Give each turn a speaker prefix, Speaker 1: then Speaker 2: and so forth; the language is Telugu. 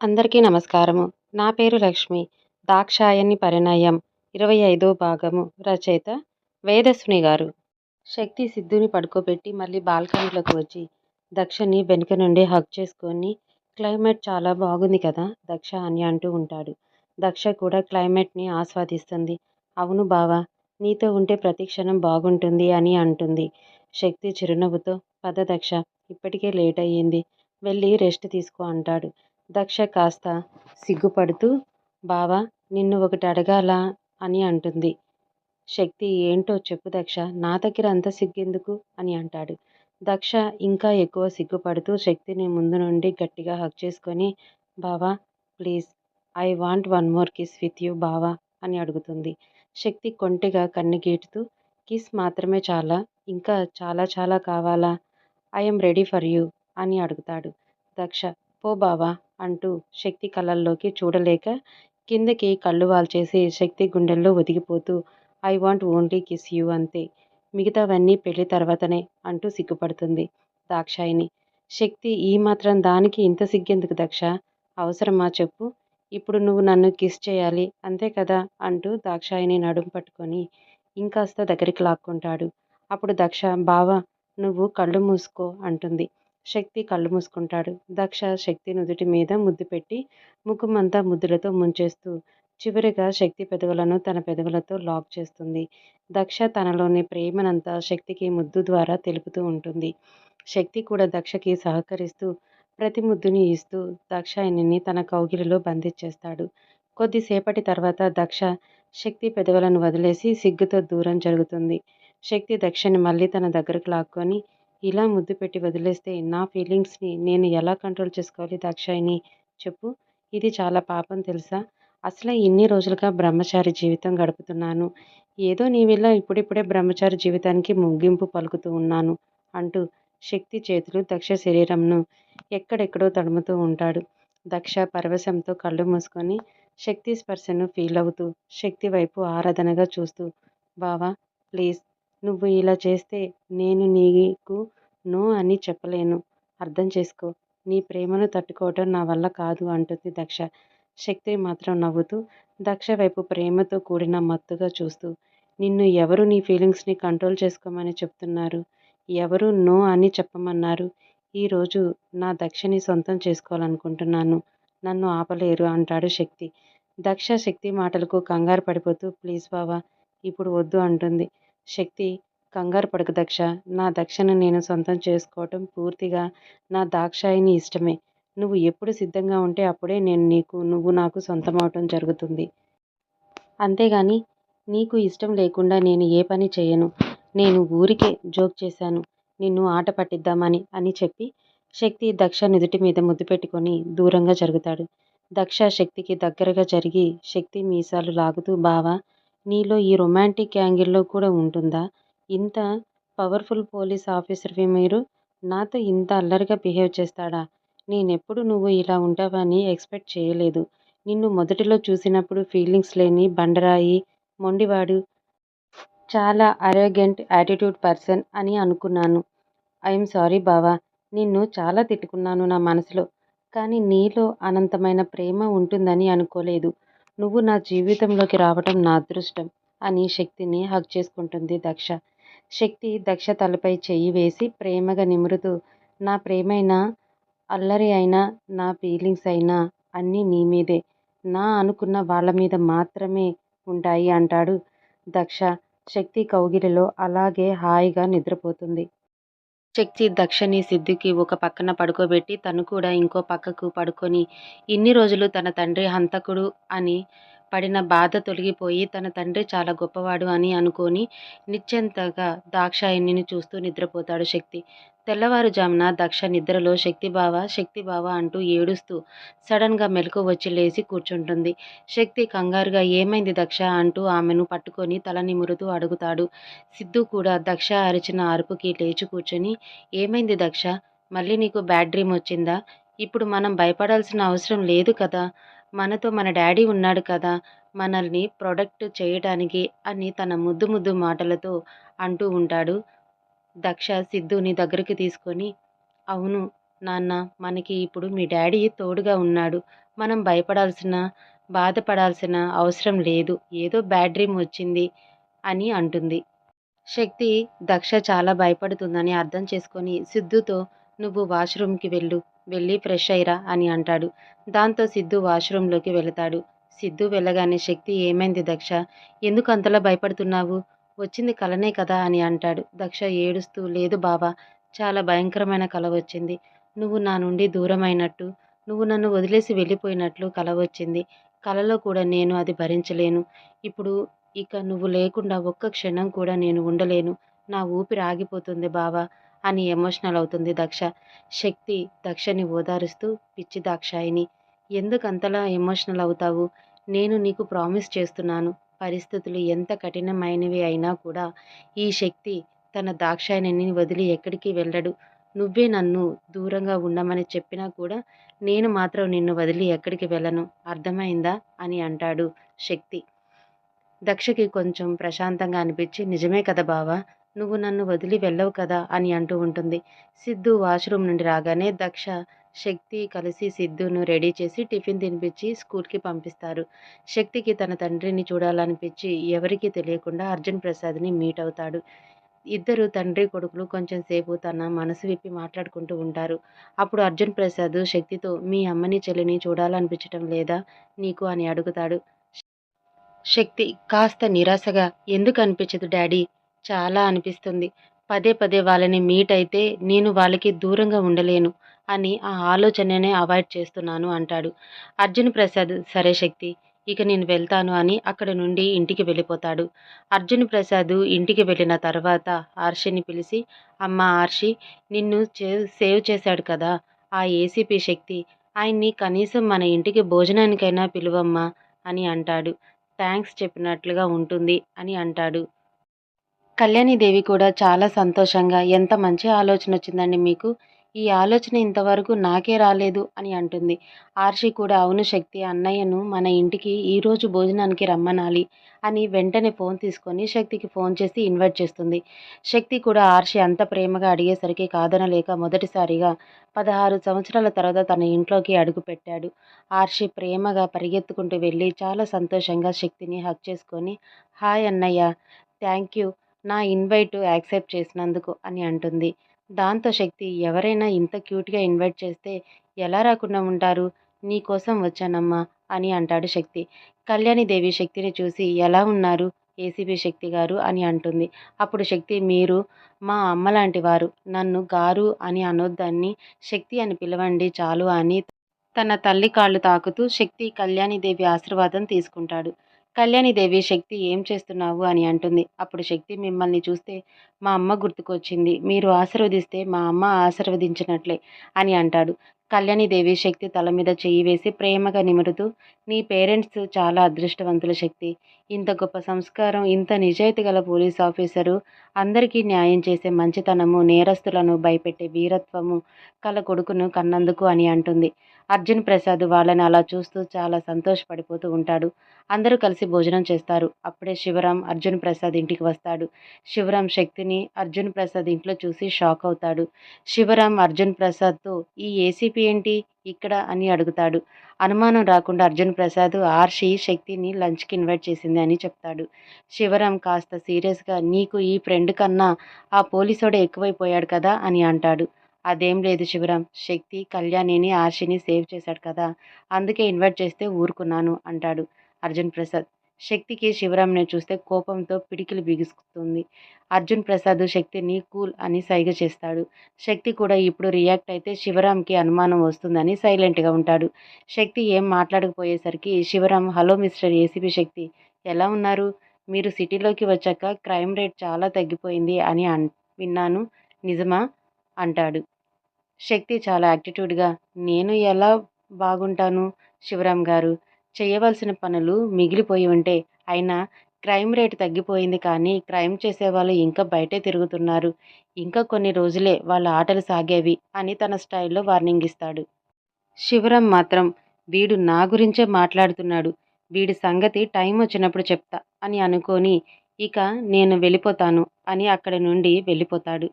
Speaker 1: అందరికీ నమస్కారము. నా పేరు లక్ష్మి. దాక్షాయని పరిణయం. ఇరవై ఐదో భాగము. రచయిత వేదస్విని గారు. శక్తి సిద్ధుని పడుకోబెట్టి మళ్ళీ బాల్కనీలోకి వచ్చి దక్షని వెనుక నుండి హగ్ చేసుకొని క్లైమేట్ చాలా బాగుంది కదా దక్ష అని అంటూ ఉంటాడు. దక్ష కూడా క్లైమేట్ని ఆస్వాదిస్తుంది. అవును బావా నీతో ఉంటే ప్రతిక్షణం బాగుంటుంది అని అంటుంది. శక్తి చిరునవ్వుతో పద దక్ష ఇప్పటికే లేట్ అయ్యింది. వెళ్ళి రెస్ట్ తీసుకో అంటాడు. దక్ష కాస్త సిగ్గుపడుతూ బావా నిన్ను ఒకటి అడగాలా అని అంటుంది. శక్తి ఏంటో చెప్పు దక్ష నా దగ్గర అంత సిగ్గెందుకు అని అంటాడు. దక్ష ఇంకా ఎక్కువ సిగ్గుపడుతూ శక్తిని ముందు నుండి గట్టిగా హక్ చేసుకొని బావా please I want one more kiss with you బావా అని అడుగుతుంది. శక్తి కొంటెగా కన్నుగీటుతూ కిస్ మాత్రమే చాలా ఇంకా చాలా చాలా కావాలా ఐఎమ్ రెడీ ఫర్ యూ అని అడుగుతాడు. దక్ష పో బావా అంటూ శక్తి కళ్ళల్లోకి చూడలేక కిందకి కళ్ళు వాల్చేసి శక్తి గుండెల్లో ఒదిగిపోతూ I want only kiss you అంతే. మిగతావన్నీ పెళ్ళి తర్వాతనే అంటూ సిగ్గుపడుతుంది దాక్షాయిని శక్తి ఈ మాత్రం దానికి ఇంత సిగ్గెందుకు దక్ష? అవసరమా చెప్పు. ఇప్పుడు నువ్వు నన్ను కిస్ చేయాలి అంతే కదా అంటూ దాక్షాయిని నడుం పట్టుకొని ఇంకాస్త దగ్గరికి లాక్కుంటాడు. అప్పుడు దక్ష బావా నువ్వు కళ్ళు మూసుకో అంటుంది. శక్తి కళ్ళు మూసుకుంటాడు. దక్ష శక్తి నుదుటి మీద ముద్దు పెట్టి ముఖమంతా ముద్దులతో ముంచేస్తూ చివరిగా శక్తి పెదవులను తన పెదవులతో లాక్ చేస్తుంది. దక్ష తనలోని ప్రేమనంతా శక్తికి ముద్దు ద్వారా తెలుపుతూ ఉంటుంది. శక్తి కూడా దక్షకి సహకరిస్తూ ప్రతి ముద్దుని ఇస్తూ దక్షాయనిని తన కౌగిలిలో బంధించేస్తాడు. కొద్దిసేపటి తర్వాత దక్ష శక్తి పెదవులను వదిలేసి సిగ్గుతో దూరం జరుగుతుంది. శక్తి దక్షని మళ్ళీ తన దగ్గరకు లాక్కొని ఇలా ముద్దు పెట్టి వదిలేస్తే నా ఫీలింగ్స్ని నేను ఎలా కంట్రోల్ చేసుకోవాలి దాక్షాయిని? చెప్పు. ఇది చాలా పాపం తెలుసా? అసలే ఇన్ని రోజులుగా బ్రహ్మచారి జీవితం గడుపుతున్నాను. ఏదో నీ వల్ల ఇప్పుడిప్పుడే బ్రహ్మచారి జీవితానికి ముగింపు పలుకుతూ ఉన్నాను అంటూ శక్తి చేతులు దక్ష శరీరంను ఎక్కడెక్కడో తడుముతూ ఉంటాడు. దక్ష పరవశంతో కళ్ళు మూసుకొని శక్తి స్పర్శను ఫీల్ అవుతూ శక్తి వైపు ఆరాధనగా చూస్తూ బావా ప్లీజ్ నువ్వు ఇలా చేస్తే నేను నీకు నో అని చెప్పలేను. అర్థం చేసుకో. నీ ప్రేమను తట్టుకోవటం నా వల్ల కాదు అంటుంది దక్ష. శక్తి మాత్రం నవ్వుతూ దక్ష వైపు ప్రేమతో కూడిన మత్తుగా చూస్తూ నిన్ను ఎవరు నీ ఫీలింగ్స్ని కంట్రోల్ చేసుకోమని చెప్తున్నారు? ఎవరు నో అని చెప్పమన్నారు? ఈరోజు నా దక్షని సొంతం చేసుకోవాలనుకుంటున్నాను. నన్ను ఆపలేరు అంటాడు శక్తి. దక్ష శక్తి మాటలకు కంగారు పడిపోతూ ప్లీజ్ బావా ఇప్పుడు వద్దు అంటుంది. శక్తి కంగారు పడకు దక్ష. నా దక్షను నేను సొంతం చేసుకోవటం పూర్తిగా నా దాక్షాయిని ఇష్టమే. నువ్వు ఎప్పుడు సిద్ధంగా ఉంటే అప్పుడే నేను నీకు నువ్వు నాకు సొంతం అవటం జరుగుతుంది. అంతేగాని నీకు ఇష్టం లేకుండా నేను ఏ పని చేయను. నేను ఊరికే జోక్ చేశాను. నిన్ను ఆట పట్టిద్దామని అని చెప్పి శక్తి దక్ష నుదుటి మీద ముద్దు పెట్టుకొని దూరంగా జరుగుతాడు. దక్ష శక్తికి దగ్గరగా జరిగి శక్తి మీసాలు లాగుతూ బావా నీలో ఈ రొమాంటిక్ యాంగిల్లో కూడా ఉంటుందా? ఇంత పవర్ఫుల్ పోలీస్ ఆఫీసర్వి మీరు. నాతో ఇంత అల్లరిగా బిహేవ్ చేస్తాడా? నేనెప్పుడు నువ్వు ఇలా ఉంటావని ఎక్స్పెక్ట్ చేయలేదు. నిన్ను మొదటిలో చూసినప్పుడు ఫీలింగ్స్ లేని బండరాయి మొండివాడు చాలా అరోగెంట్ యాటిట్యూడ్ పర్సన్ అని అనుకున్నాను. ఐఎమ్ సారీ బావా నిన్ను చాలా తిట్టుకున్నాను నా మనసులో. కానీ నీలో అనంతమైన ప్రేమ ఉంటుందని అనుకోలేదు. నువ్వు నా జీవితంలోకి రావటం నా అదృష్టం అని శక్తిని హక్ చేసుకుంటుంది దక్ష. శక్తి దక్ష తలపై చెయ్యి వేసి ప్రేమగా నిమురుతూ నా ప్రేమైనా అల్లరి అయినా నా ఫీలింగ్స్ అయినా అన్నీ నీ మీదే. నా అనుకున్న వాళ్ళ మీద మాత్రమే ఉంటాయి అంటాడు దక్ష. శక్తి కౌగిలిలో అలాగే హాయిగా నిద్రపోతుంది. శక్తి దక్షని సిద్ధికి ఒక పక్కన పడుకోబెట్టి తను కూడా ఇంకో పక్కకు పడుకొని ఇన్ని రోజులు తన తండ్రి హంతకుడు అని పడిన బాధ తొలగిపోయి తన తండ్రి చాలా గొప్పవాడు అని అనుకొని నిశ్చింతగా దాక్షాయణిని చూస్తూ నిద్రపోతాడు శక్తి. తెల్లవారుజామున దక్ష నిద్రలో శక్తిబావ శక్తిబావ అంటూ ఏడుస్తూ సడన్గా మెలకు వచ్చి లేచి కూర్చుంటుంది. శక్తి కంగారుగా ఏమైంది దక్ష? అంటూ ఆమెను పట్టుకొని తల నిమురుతూ అడుగుతాడు. సిద్ధు కూడా దక్ష అరిచిన అరుపుకి లేచి కూర్చొని ఏమైంది దక్ష? మళ్ళీ నీకు బ్యాడ్ డ్రీమ్ వచ్చిందా? ఇప్పుడు మనం భయపడాల్సిన అవసరం లేదు కదా? మనతో మన డాడీ ఉన్నాడు కదా? మనల్ని ప్రొడక్ట్ చేయడానికి అని తన ముద్దు ముద్దు మాటలతో అంటూ ఉంటాడు. దక్ష సిద్ధుని దగ్గరికి తీసుకొని అవును నాన్న మనకి ఇప్పుడు మీ డాడీ తోడుగా ఉన్నాడు. మనం భయపడాల్సిన బాధపడాల్సిన అవసరం లేదు. ఏదో బ్యాడ్ డ్రీమ్ వచ్చింది అని అంటుంది. శక్తి దక్ష చాలా భయపడుతుందని అర్థం చేసుకొని సిద్ధుతో నువ్వు వాష్రూమ్కి వెళ్ళు. వెళ్ళి ఫ్రెష్ అయ్యిరా అని అంటాడు. దాంతో సిద్ధు వాష్రూమ్లోకి వెళతాడు. సిద్ధు వెళ్ళగానే శక్తి ఏమైంది దక్ష? ఎందుకు అంతలా భయపడుతున్నావు? వచ్చింది కలనే కదా అని అంటాడు. దక్ష ఏడుస్తూ లేదు బావా చాలా భయంకరమైన కల వచ్చింది. నువ్వు నా నుండి దూరమైనట్టు నువ్వు నన్ను వదిలేసి వెళ్ళిపోయినట్లు కల వచ్చింది. కలలో కూడా నేను అది భరించలేను. ఇప్పుడు ఇక నువ్వు లేకుండా ఒక్క క్షణం కూడా నేను ఉండలేను. నా ఊపిరి ఆగిపోతుంది బావా అని ఎమోషనల్ అవుతుంది దక్ష. శక్తి దక్షని ఓదారుస్తూ పిచ్చి దాక్షాయిని ఎందుకంతలా ఎమోషనల్ అవుతావు? నేను నీకు ప్రామిస్ చేస్తున్నాను. పరిస్థితులు ఎంత కఠినమైనవి అయినా కూడా ఈ శక్తి తన దాక్షాయణిని వదిలి ఎక్కడికి వెళ్ళడు. నువ్వే నన్ను దూరంగా ఉండమని చెప్పినా కూడా నేను మాత్రం నిన్ను వదిలి ఎక్కడికి వెళ్ళను. అర్థమైందా? అని అంటాడు శక్తి. దక్షకి కొంచెం ప్రశాంతంగా అనిపించి నిజమే కదా బావా నువ్వు నన్ను వదిలి వెళ్ళవు కదా? అని అంటూ ఉంటుంది. సిద్ధు వాష్రూమ్ నుండి రాగానే దక్ష శక్తి కలిసి సిద్ధును రెడీ చేసి టిఫిన్ తినిపించి స్కూల్కి పంపిస్తారు. శక్తికి తన తండ్రిని చూడాలనిపించి ఎవరికీ తెలియకుండా అర్జున్ ప్రసాద్ని మీట్ అవుతాడు. ఇద్దరు తండ్రి కొడుకులు కొంచెం సేపు తన మనసు విప్పి మాట్లాడుకుంటూ ఉంటారు. అప్పుడు అర్జున్ ప్రసాద్ శక్తితో మీ అమ్మని చెల్లిని చూడాలనిపించటం లేదా నీకు అని అడుగుతాడు. శక్తి కాస్త నిరాశగా ఎందుకు అనిపించదు డాడీ? చాలా అనిపిస్తుంది. పదే పదే వాళ్ళని మీట్ అయితే నేను వాళ్ళకి దూరంగా ఉండలేను. అని ఆ ఆలోచననే అవాయిడ్ చేస్తున్నాను అంటాడు. అర్జున్ ప్రసాద్ సరే శక్తి ఇక నేను వెళ్తాను అని అక్కడ నుండి ఇంటికి వెళ్ళిపోతాడు. అర్జున్ ప్రసాద్ ఇంటికి వెళ్ళిన తర్వాత ఆర్షిని పిలిచి అమ్మ ఆర్షి నిన్ను సేవ్ చేశాడు కదా ఆ ఏసీపీ శక్తి ఆయన్ని కనీసం మన ఇంటికి భోజనానికైనా పిలువమ్మా అని అంటాడు. థ్యాంక్స్ చెప్పినట్లుగా ఉంటుంది అని అంటాడు. కళ్యాణిదేవి కూడా చాలా సంతోషంగా ఎంత మంచి ఆలోచన వచ్చిందండి మీకు? ఈ ఆలోచన ఇంతవరకు నాకే రాలేదు అని అంటుంది. ఆర్షి కూడా అవును శక్తి అన్నయ్యను మన ఇంటికి ఈరోజు భోజనానికి రమ్మనాలి అని వెంటనే ఫోన్ తీసుకొని శక్తికి ఫోన్ చేసి ఇన్వైట్ చేస్తుంది. శక్తి కూడా ఆర్షి అంత ప్రేమగా అడిగేసరికి కాదనలేక మొదటిసారిగా పదహారు సంవత్సరాల తర్వాత తన ఇంట్లోకి అడుగుపెట్టాడు ఆర్షి ప్రేమగా పరిగెత్తుకుంటూ వెళ్ళి చాలా సంతోషంగా శక్తిని హక్ చేసుకొని హాయ్ అన్నయ్య థ్యాంక్ యూ నా ఇన్వైట్ యాక్సెప్ట్ చేసినందుకు అని అంటుంది. దాంతో శక్తి ఎవరైనా ఇంత క్యూట్గా ఇన్వైట్ చేస్తే ఎలా రాకుండా ఉంటారు? నీ కోసం వచ్చానమ్మా అని అంటాడు శక్తి. కళ్యాణిదేవి శక్తిని చూసి ఎలా ఉన్నారు? ఏసీబీ శక్తి గారు అని అంటుంది. అప్పుడు శక్తి మీరు మా అమ్మ లాంటి వారు నన్ను గారు అని అనొద్దని శక్తి అని పిలవండి చాలు అని తన తల్లి కాళ్ళు తాకుతూ శక్తి కళ్యాణిదేవి ఆశీర్వాదం తీసుకుంటాడు. కళ్యాణిదేవి శక్తి ఏం చేస్తున్నావు? అని అంటుంది. అప్పుడు శక్తి మిమ్మల్ని చూస్తే మా అమ్మ గుర్తుకొచ్చింది. మీరు ఆశీర్వదిస్తే మా అమ్మ ఆశీర్వదించినట్లే అని అంటాడు. కళ్యాణిదేవి శక్తి తల మీద చెయ్యి వేసి ప్రేమగా నిమురుతూ నీ పేరెంట్స్ చాలా అదృష్టవంతుల శక్తి. ఇంత గొప్ప సంస్కారం ఇంత నిజాయితీ గల పోలీస్ ఆఫీసరు అందరికీ న్యాయం చేసే మంచితనము నేరస్తులను భయపెట్టే వీరత్వము కల కొడుకును కన్నందుకు అని అంటుంది. అర్జున్ ప్రసాద్ వాళ్ళని అలా చూస్తూ చాలా సంతోషపడిపోతూ ఉంటాడు. అందరూ కలిసి భోజనం చేస్తారు. అప్పుడే శివరాం అర్జున్ ప్రసాద్ ఇంటికి వస్తాడు. శివరాం శక్తిని అర్జున్ ప్రసాద్ ఇంట్లో చూసి షాక్ అవుతాడు. శివరాం అర్జున్ ప్రసాద్తో ఈ ఏసీపీ ఏంటి? ఇక్కడ? అని అడుగుతాడు. అనుమానం రాకుండా అర్జున్ ప్రసాద్ ఆర్షి శక్తిని లంచ్కి ఇన్వైట్ చేసింది అని చెప్తాడు. శివరాం కాస్త సీరియస్గా నీకు ఈ ఫ్రెండ్ కన్నా ఆ పోలీసోడే ఎక్కువైపోయాడు కదా? అని అంటాడు. అదేం లేదు శివరాం. శక్తి కళ్యాణిని ఆర్షిని సేవ్ చేశాడు కదా. అందుకే ఇన్వైట్ చేస్తే ఊరుకున్నాను అంటాడు. అర్జున్ ప్రసాద్. శక్తికి శివరామ్ని చూస్తే కోపంతో పిడికిలు బిగుస్తుంది. అర్జున్ ప్రసాద్ శక్తిని కూల్ అని సైగ చేస్తాడు. శక్తి కూడా ఇప్పుడు రియాక్ట్ అయితే శివరామ్కి అనుమానం వస్తుందని సైలెంట్గా ఉంటాడు. శక్తి ఏం మాట్లాడకపోయేసరికి Shivaram hello mister ACB Shakti ఎలా ఉన్నారు? మీరు సిటీలోకి వచ్చాక క్రైమ్ రేట్ చాలా తగ్గిపోయింది అని అన్ విన్నాను. నిజమా అంటాడు. శక్తి చాలా యాటిట్యూడ్గా నేను ఎలా బాగుంటాను శివరామ్ గారు. చేయవలసిన పనులు మిగిలిపోయి ఉంటే అయినా క్రైమ్ రేట్ తగ్గిపోయింది కానీ క్రైమ్ చేసేవాళ్ళు ఇంకా బయటే తిరుగుతున్నారు. ఇంకా కొన్ని రోజులే వాళ్ళ ఆటలు సాగేవి అని తన స్టైల్లో వార్నింగ్ ఇస్తాడు. శివరాం మాత్రం వీడు నా గురించే మాట్లాడుతున్నాడు. వీడి సంగతి టైం వచ్చినప్పుడు చెప్తా అని అనుకొని ఇక నేను వెళ్ళిపోతాను అని అక్కడి నుండి వెళ్ళిపోతాడు.